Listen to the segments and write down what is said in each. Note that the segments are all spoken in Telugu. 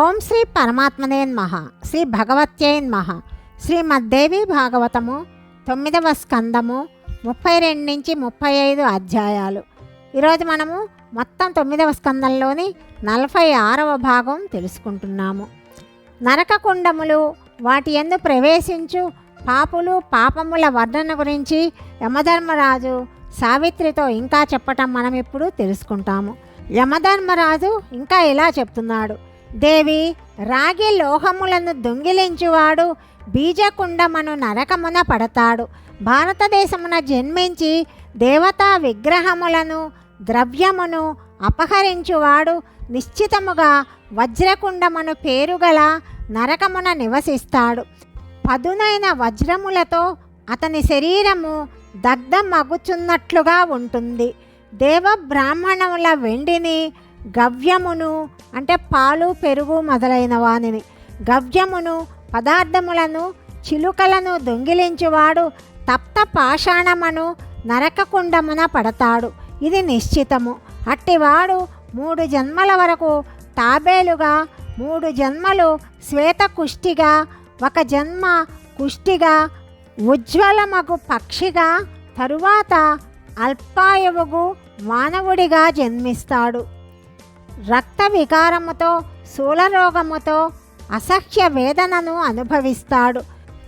ఓం శ్రీ పరమాత్మనే మహ శ్రీ భగవత్యేన్మహ శ్రీమద్దేవి భాగవతము తొమ్మిదవ స్కందము ముప్పై రెండు నుంచి ముప్పై ఐదు అధ్యాయాలు. ఈరోజు మనము మొత్తం తొమ్మిదవ స్కందంలోని నలభై ఆరవ భాగం తెలుసుకుంటున్నాము. నరకకుండములు వాటి ఎందు ప్రవేశించు పాపులు పాపముల వర్ణన గురించి యమధర్మరాజు సావిత్రితో ఇంకా చెప్పటం మనం ఇప్పుడు తెలుసుకుంటాము. యమధర్మరాజు ఇంకా ఇలా చెప్తున్నాడు? దేవి రాగి లోహములను దొంగిలించువాడు బీజకుండమను నరకమున పడతాడు. భారతదేశమున జన్మించి దేవతా విగ్రహములను ద్రవ్యమును అపహరించువాడు నిశ్చితముగా వజ్రకుండమను పేరుగల నరకమున నివసిస్తాడు. పదునైన వజ్రములతో అతని శరీరము దగ్ధమగుచున్నట్లుగా ఉంటుంది. దేవబ్రాహ్మణముల వెండిని గవ్యమును అంటే పాలు పెరుగు మొదలైన వానిని గవ్యమును పదార్థములను చిలుకలను దొంగిలించువాడు తప్త పాషాణమును నరకకుండమున పడతాడు. ఇది నిశ్చితము. అట్టివాడు మూడు జన్మల వరకు తాబేలుగా మూడు జన్మలు శ్వేత కుష్టిగా ఒక జన్మ కుష్టిగా ఉజ్వలమగు పక్షిగా తరువాత అల్పాయువుగు మానవుడిగా జన్మిస్తాడు. రక్త వికారముతో శూలరోగముతో అసహ్య వేదనను అనుభవిస్తాడు.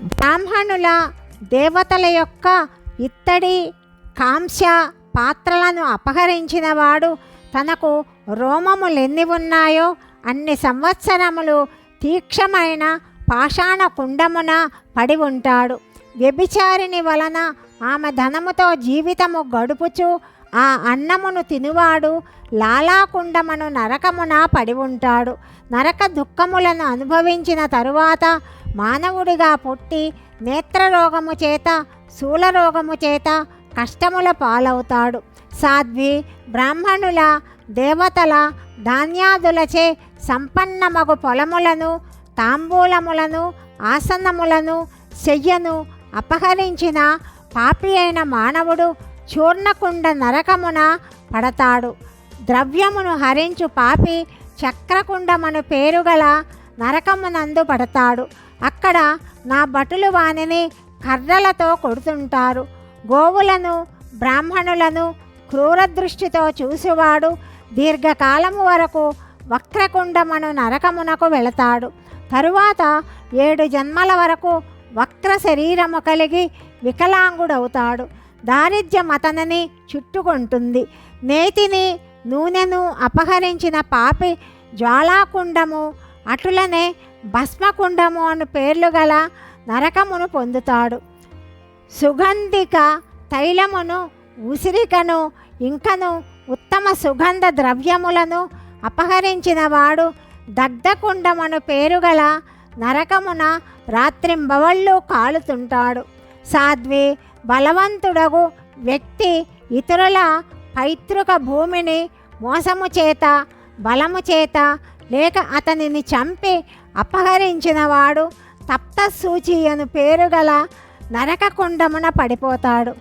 బ్రాహ్మణుల దేవతల యొక్క ఇత్తడి కాంస్య పాత్రలను అపహరించిన వాడు తనకు రోమములెన్ని ఉన్నాయో అన్ని సంవత్సరములు తీక్షమైన పాషాణ కుండమున పడి ఉంటాడు. వ్యభిచారిని వలన ఆమె ధనముతో జీవితము గడుపుచు ఆ అన్నమును తినువాడు లాలాకుండమను నరకమున పడి ఉంటాడు. నరక దుఃఖములను అనుభవించిన తరువాత మానవుడిగా పుట్టి నేత్రరోగము చేత శూలరోగము చేత కష్టముల పాలవుతాడు. సాధ్వి బ్రాహ్మణుల దేవతల ధాన్యాదులచే సంపన్నమగు పొలములను తాంబూలములను ఆసనములను శయ్యను అపహరించిన పాపి అయిన మానవుడు చూర్ణకుండ నరకమున పడతాడు. ద్రవ్యమును హరించు పాపి చక్రకుండమను పేరుగల నరకమునందు పడతాడు. అక్కడ నా భటులు వానిని కర్రలతో కొడుతుంటారు. గోవులను బ్రాహ్మణులను క్రూర దృష్టితో చూసేవాడు దీర్ఘకాలము వరకు వక్రకుండమను నరకమునకు వెళతాడు. తరువాత ఏడు జన్మల వరకు వక్ర శరీరము కలిగి వికలాంగుడవుతాడు. దారిద్ర్యం అతనిని చుట్టుకుంటుంది. నేతిని నూనెను అపహరించిన పాపి జ్వాలాకుండము అటులనే భస్మకుండము అను పేర్లు గల నరకమును పొందుతాడు. సుగంధిక తైలమును ఉసిరికను ఇంకను ఉత్తమ సుగంధ ద్రవ్యములను అపహరించిన వాడు దగ్ధకుండమను పేరుగల నరకమున రాత్రింబవళ్ళు కాలుతుంటాడు. సాధ్వి బలవంతుడగు వ్యక్తి ఇతరుల పైతృక భూమిని మోసము చేత బలము చేత లేక అతనిని చంపి అపహరించినవాడు తప్తసూచి అను పేరుగల నరకకుండమున పడిపోతాడు.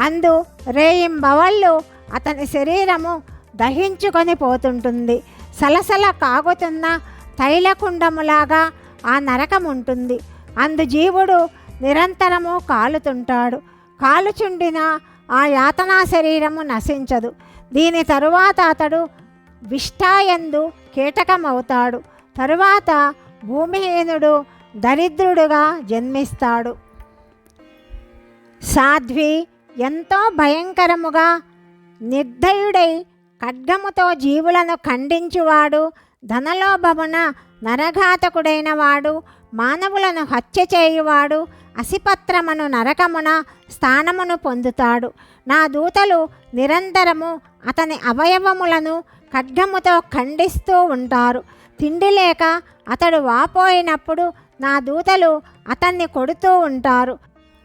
అందు రేయింబవళ్ళు అతని శరీరము దహించుకొని పోతుంటుంది. సలసల కాగుతున్న తైలకుండములాగా ఆ నరకం ఉంటుంది అందు జీవుడు నిరంతరము కాలుతుంటాడు. కాలుచుండిన ఆ యాతనా శరీరము నశించదు. దీని తరువాత అతడు విష్టాయందు కీటకమవుతాడు. తరువాత భూమిహీనుడు దరిద్రుడుగా జన్మిస్తాడు. సాధ్వి ఎంతో భయంకరముగా నిర్దయుడై ఖడ్గముతో జీవులను ఖండించువాడు. ధనలోభమున నరఘాతకుడైన వాడు మానవులను హత్య చేయువాడు అసిపత్రమును నరకమున స్థానమును పొందుతాడు. నా దూతలు నిరంతరము అతని అవయవములను ఖడ్గముతో ఖండిస్తూ ఉంటారు. తిండి లేక అతడు వాపోయినప్పుడు నా దూతలు అతన్ని కొడుతూ ఉంటారు.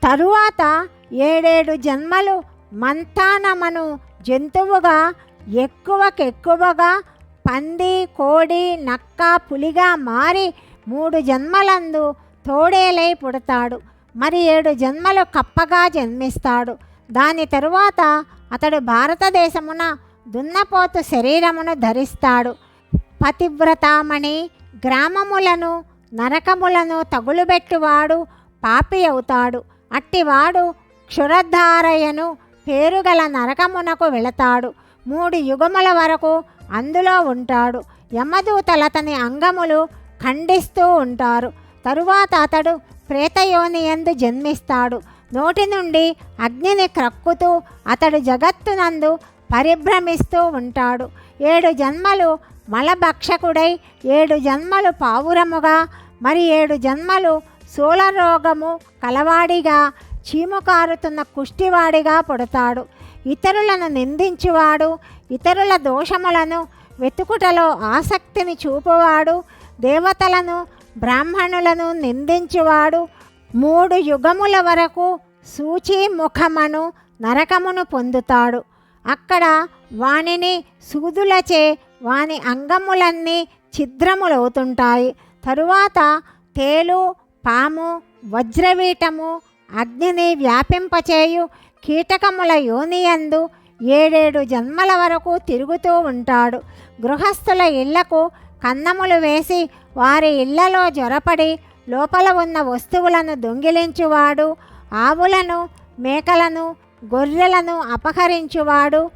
తరువాత ఏడేడు జన్మలు మంతానమను జంతువుగా ఎక్కువకెక్కువగా పంది కోడి నక్క పులిగా మారి మూడు జన్మలందు తోడేలై పుడతాడు. మరి ఏడు జన్మలు కప్పగా జన్మిస్తాడు. దాని తరువాత అతడు భారతదేశమున దున్నపోతు శరీరమును ధరిస్తాడు. పతివ్రతామణి గ్రామములను నరకములను తగులుబెట్టువాడు పాపి అవుతాడు. అట్టివాడు క్షురధారయను పేరుగల నరకమునకు వెళతాడు. మూడు యుగముల వరకు అందులో ఉంటాడు. యమదూతలతని అంగములు ఖండిస్తూ ఉంటారు. తరువాత అతడు ప్రేతయోనియందు జన్మిస్తాడు. నోటి నుండి అగ్నిని క్రక్కుతూ అతడు జగత్తునందు పరిభ్రమిస్తూ ఉంటాడు. ఏడు జన్మలు మలభక్షకుడై ఏడు జన్మలు పావురముగా మరి ఏడు జన్మలు శూలరోగము కలవాడిగా చీము కారుతున్న కుష్టివాడిగా పుడతాడు. ఇతరులను నిందించువాడు ఇతరుల దోషములను వెతుకుటలో ఆసక్తిని చూపువాడు దేవతలను బ్రాహ్మణులను నిందించువాడు. మూడు యుగముల వరకు సూచీముఖమను నరకమును పొందుతాడు. అక్కడ వానిని సూదులచే వాని అంగములన్నీ ఛిద్రములవుతుంటాయి. తరువాత తేలు పాము వజ్రవీటము అగ్నిని వ్యాపింపచేయు కీటకముల యోనియందు ఏడేడు జన్మల వరకు తిరుగుతూ ఉంటాడు. గృహస్థుల ఇళ్ళకు కన్నములు వేసి వారి ఇళ్ళలో జొరపడి లోపల ఉన్న వస్తువులను దొంగిలించువాడు ఆవులను మేకలను గొర్రెలను అపహరించువాడు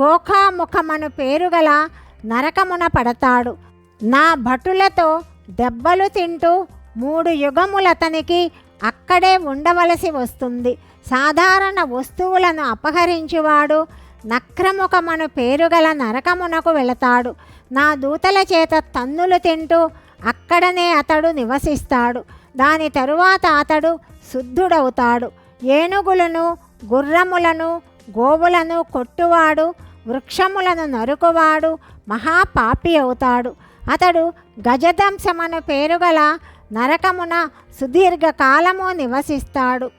గోఖాముఖమను పేరుగల నరకమున పడతాడు. నా భటులతో దెబ్బలు తింటూ మూడు యుగములతనికి అక్కడే ఉండవలసి వస్తుంది. సాధారణ వస్తువులను అపహరించువాడు నక్రముఖమను పేరుగల నరకమునకు వెళతాడు. నా దూతల చేత తన్నులు తింటూ అక్కడనే అతడు నివసిస్తాడు. దాని తరువాత అతడు శుద్ధుడవుతాడు. ఏనుగులను గుర్రములను గోవులను కొట్టువాడు వృక్షములను నరుకువాడు మహాపాపి అవుతాడు. అతడు గజదంశమను పేరుగల నరకమున సుదీర్ఘ కాలము నివసిస్తాడు.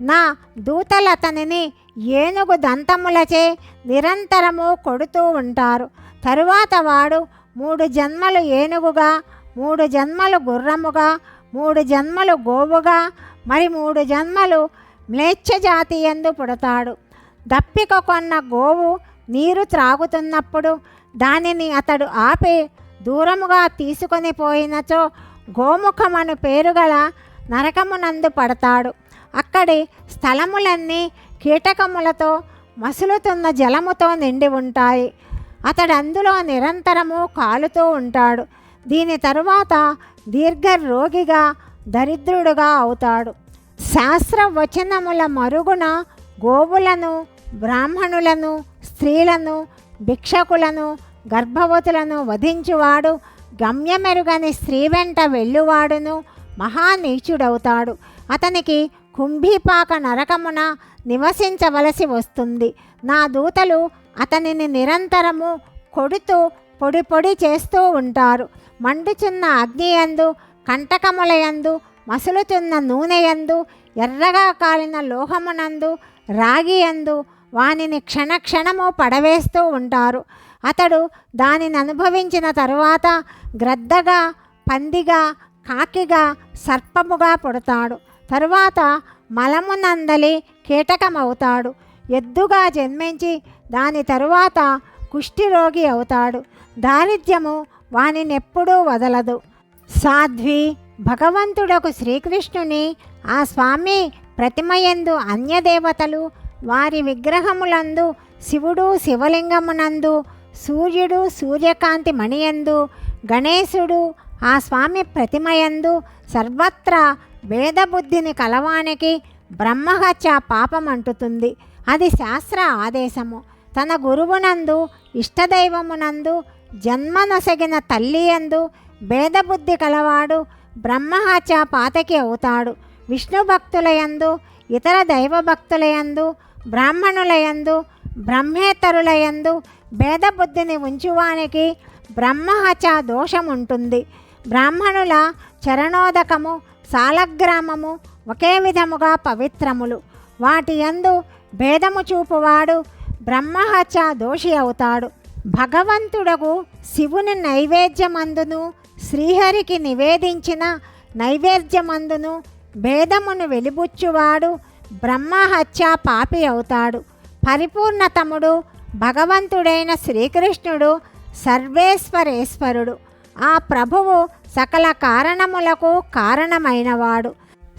నా దూతలతనిని ఏనుగు దంతములచే నిరంతరము కొడుతూ ఉంటారు. తరువాత వాడు మూడు జన్మలు ఏనుగుగా మూడు జన్మలు గుర్రముగా మూడు జన్మలు గోవుగా మరి మూడు జన్మలు మ్లేచ్ఛ జాతి ఎందు పుడతాడు. దప్పిక కొన్న గోవు నీరు త్రాగుతున్నప్పుడు దానిని అతడు ఆపి దూరముగా తీసుకొని పోయినచో గోముఖమను పేరుగల నరకమునందు పడతాడు. అక్కడి స్థలములన్నీ కీటకములతో మసులుతున్న జలముతో నిండి ఉంటాయి. అతడు అందులో నిరంతరము కాలుతూ ఉంటాడు. దీని తరువాత దీర్ఘ రోగిగా దరిద్రుడుగా అవుతాడు. శాస్త్ర వచనముల మరుగున గోవులను బ్రాహ్మణులను స్త్రీలను భిక్షకులను గర్భవతులను వధించువాడు. గమ్యమెరుగని స్త్రీ వెంట వెళ్ళువాడును మహానీచుడవుతాడు అతనికి కుంభీపాక నరకమున నివసించవలసి వస్తుంది. నా దూతలు అతనిని నిరంతరము కొడుతూ పొడి పొడి చేస్తూ ఉంటారు. మండుచున్న అగ్నియందు కంటకములయందు మసులుతున్న నూనెయందు ఎర్రగా కాలిన లోహమునందు రాగియందు వానిని క్షణక్షణము పడవేస్తూ ఉంటారు. అతడు దానిని అనుభవించిన తరువాత గ్రద్దగా పందిగా కాకిగా సర్పముగా పుడతాడు. తరువాత మలమునందలి కీటకమవుతాడు. ఎద్దుగా జన్మించి దాని తరువాత కుష్ఠిరోగి అవుతాడు. దారిద్ర్యము వానినెప్పుడూ వదలదు. సాధ్వి భగవంతుడకు శ్రీకృష్ణుని ఆ స్వామి ప్రతిమయందు అన్యదేవతలు వారి విగ్రహములందు శివుడు శివలింగమునందు సూర్యుడు సూర్యకాంతి మణియందు గణేశుడు ఆ స్వామి ప్రతిమయందు సర్వత్రా భేదబుద్ధిని కలవానికి బ్రహ్మహత్య పాపం అంటుతుంది. అది శాస్త్ర ఆదేశము. తన గురువునందు ఇష్టదైవమునందు జన్మనొసగిన తల్లియందు భేదబుద్ధి కలవాడు బ్రహ్మహత్య పాతకి అవుతాడు. విష్ణు భక్తులయందు ఇతర దైవ భక్తులయందు బ్రాహ్మణులయందు బ్రహ్మేతరులయందు భేదబుద్ధిని ఉంచువానికి బ్రహ్మహత్య దోషం ఉంటుంది బ్రాహ్మణుల చరణోదకము సాలగ్రామము ఒకే విధముగా పవిత్రములు. వాటి యందు భేదము చూపువాడు బ్రహ్మహత్య దోషి అవుతాడు. భగవంతుడకు శివుని నైవేద్యమందును శ్రీహరికి నివేదించిన నైవేద్యమందును భేదమును వెలిబుచ్చువాడు బ్రహ్మహత్య పాపి అవుతాడు. పరిపూర్ణతముడు భగవంతుడైన శ్రీకృష్ణుడు సర్వేశ్వరేశ్వరుడు. ఆ ప్రభువు సకల కారణములకు కారణమైనవాడు.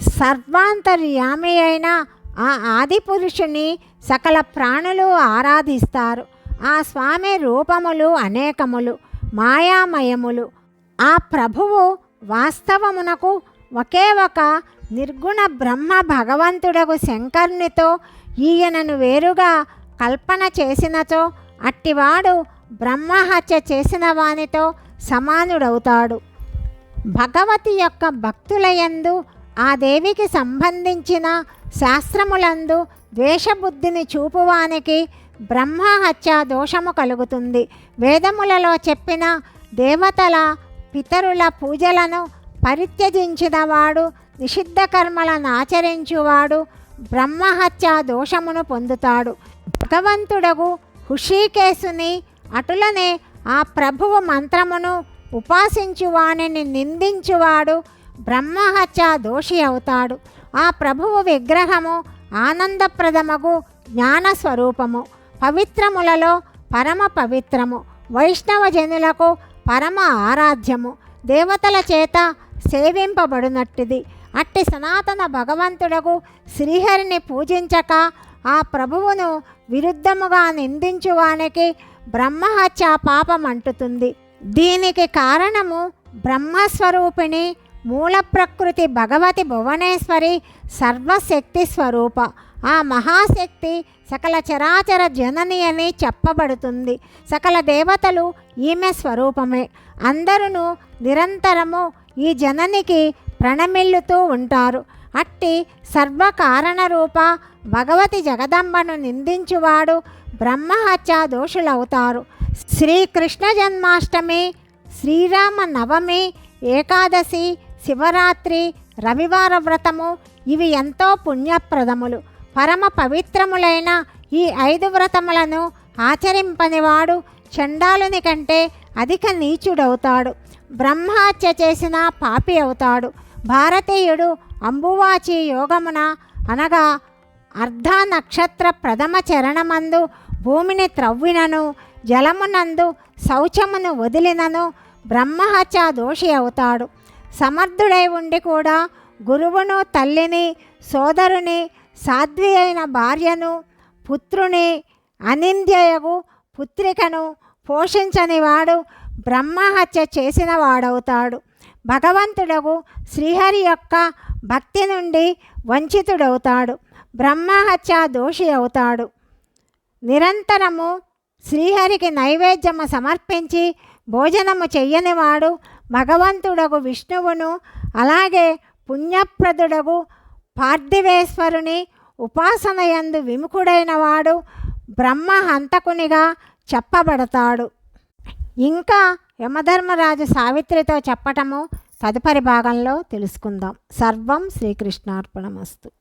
సర్వాంతర్యామి అయిన ఆ ఆది పురుషుని సకల ప్రాణులు ఆరాధిస్తారు. ఆ స్వామి రూపములు అనేకములు మాయామయములు. ఆ ప్రభువు వాస్తవమునకు ఒకే ఒక నిర్గుణ బ్రహ్మ భగవంతుడకు శంకరునితో ఈయనను వేరుగా కల్పన చేసినచో అట్టివాడు బ్రహ్మహత్య చేసిన వానితో సమానుడవుతాడు. భగవతి యొక్క భక్తులయందు ఆ దేవికి సంబంధించిన శాస్త్రములందు ద్వేషబుద్ధిని చూపువానికి బ్రహ్మహత్య దోషము కలుగుతుంది. వేదములలో చెప్పిన దేవతల పితరుల పూజలను పరిత్యజించినవాడు నిషిద్ధ కర్మలను ఆచరించువాడు బ్రహ్మహత్య దోషమును పొందుతాడు. భగవంతుడగు హుషీకేశుని అటులనే ఆ ప్రభువు మంత్రమును ఉపాసించువాణిని నిందించువాడు బ్రహ్మహత్య దోషి అవుతాడు. ఆ ప్రభువు విగ్రహము ఆనందప్రదమగు జ్ఞాన స్వరూపము పవిత్రములలో పరమ పవిత్రము. వైష్ణవ జనులకు పరమ ఆరాధ్యము. దేవతల చేత సేవింపబడినట్టిది. అట్టి సనాతన భగవంతుడకు శ్రీహరిని పూజించక ఆ ప్రభువును విరుద్ధముగా నిందించువానికి బ్రహ్మహత్య పాపం అంటుతుంది దీనికి కారణము బ్రహ్మస్వరూపిణి మూల ప్రకృతి భగవతి భువనేశ్వరి సర్వశక్తి స్వరూప. ఆ మహాశక్తి సకల చరాచర జనని అని చెప్పబడుతుంది. సకల దేవతలు ఈమె స్వరూపమే. అందరూ నిరంతరము ఈ జననికి ప్రణమిల్లుతూ ఉంటారు. అట్టి సర్వకారణ రూప భగవతి జగదంబను నిందించువాడు బ్రహ్మహత్యా దోషులవుతారు శ్రీకృష్ణ జన్మాష్టమి శ్రీరామ నవమి ఏకాదశి శివరాత్రి రవివార వ్రతము ఇవి ఎంతో పుణ్యప్రదములు. పరమ పవిత్రములైన ఈ ఐదు వ్రతములను ఆచరింపనివాడు చండాలుని కంటే అధిక నీచుడవుతాడు. బ్రహ్మహత్య చేసిన పాపి అవుతాడు. భారతీయుడు అంబువాచి యోగమున అనగా అర్ధ నక్షత్ర ప్రథమ చరణమందు భూమిని త్రవ్వినను జలమునందు శౌచమును వదిలినను బ్రహ్మహత్య దోషి అవుతాడు. సమర్థుడై ఉండి కూడా గురువును తల్లిని సోదరుని సాధ్వి అయిన భార్యను పుత్రుని అనింద్యయగు పుత్రికను పోషించని వాడు బ్రహ్మహత్య చేసిన వాడవుతాడు. భగవంతుడగు శ్రీహరి యొక్క భక్తి నుండి వంచితుడవుతాడు. బ్రహ్మహత్య దోషి అవుతాడు. నిరంతరము శ్రీహరికి నైవేద్యము సమర్పించి భోజనము చెయ్యనివాడు భగవంతుడగు విష్ణువును అలాగే పుణ్యప్రదుడగు పార్థివేశ్వరుని ఉపాసనయందు విముఖుడైన వాడు బ్రహ్మహంతకునిగా చెప్పబడతాడు. ఇంకా యమధర్మరాజు సావిత్రితో చెప్పటము తదుపరి భాగంలో తెలుసుకుందాం. సర్వం శ్రీకృష్ణార్పణమస్తు.